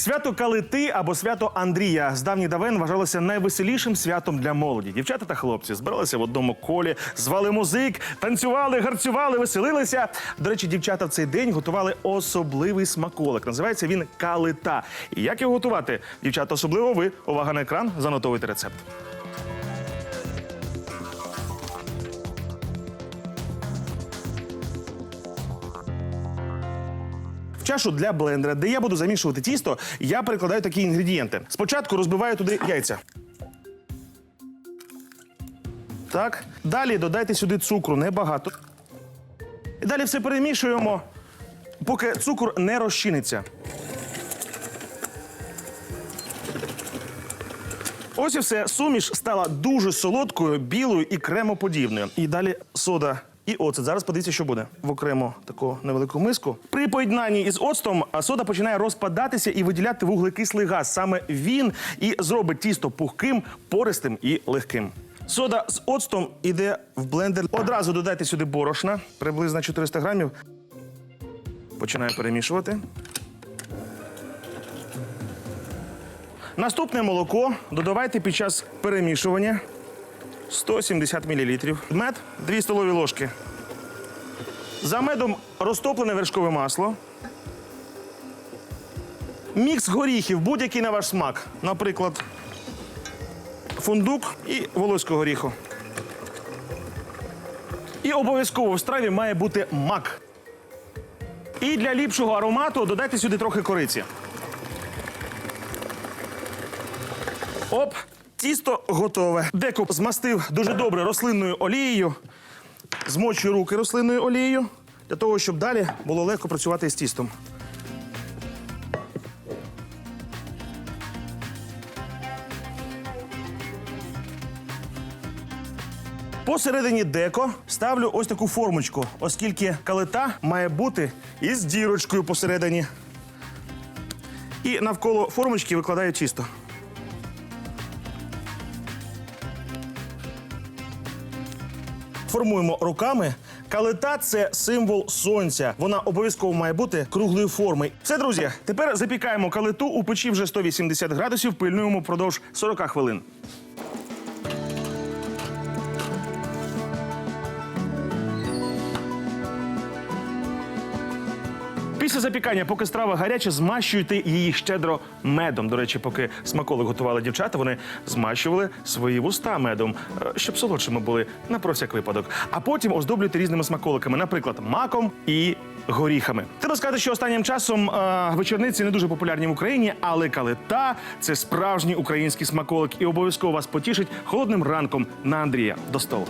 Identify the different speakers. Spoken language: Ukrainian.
Speaker 1: Свято Калити або свято Андрія з давніх давен вважалося найвеселішим святом для молоді. Дівчата та хлопці збиралися в одному колі, звали музик, танцювали, гарцювали, веселилися. До речі, дівчата в цей день готували особливий смаколик. Називається він калита. І як його готувати? Дівчата, особливо ви. Увага на екран, занотовуйте рецепт. Чашу для блендера, де я буду замішувати тісто, я перекладаю такі інгредієнти. Спочатку розбиваю туди яйця. Так. Далі додайте сюди цукру небагато. І далі все перемішуємо, поки цукор не розчиниться. Ось і все. Суміш стала дуже солодкою, білою і кремоподібною. І далі сода. І оцет. Зараз подивіться, що буде в окремо таку невелику миску. При поєднанні із оцтом сода починає розпадатися і виділяти вуглекислий газ. Саме він і зробить тісто пухким, пористим і легким. Сода з оцтом іде в блендер. Одразу додайте сюди борошна, приблизно 400 грамів. Починаю перемішувати. Наступне молоко додавайте під час перемішування 170 мл. Мед 2 столові ложки. За медом розтоплене вершкове масло. Мікс горіхів, будь-який на ваш смак. Наприклад, фундук і волоського горіху. І обов'язково в страві має бути мак. І для ліпшого аромату додайте сюди трохи кориці. Оп, тісто готове. Деко змастив дуже добре рослинною олією. Змочую руки рослинною олією для того, щоб далі було легко працювати з тістом. Посередині деко ставлю ось таку формочку, оскільки калита має бути із дірочкою посередині. І навколо формочки викладаю тісто. Формуємо руками. Калита це символ сонця. Вона обов'язково має бути круглої форми. Все, друзі, тепер запікаємо калиту у печі вже 180 градусів, пильнуємо впродовж 40 хвилин. Після запікання, поки страва гаряча, змащуйте її щедро медом. До речі, поки смаколик готували дівчата, вони змащували свої вуста медом, е, щоб солодшими були на про всяк випадок. А потім оздоблюйте різними смаколиками, наприклад, маком і горіхами. Треба сказати, що останнім часом е, вечорниці не дуже популярні в Україні, але калита це справжній український смаколик і обов'язково вас потішить холодним ранком на Андрія до столу.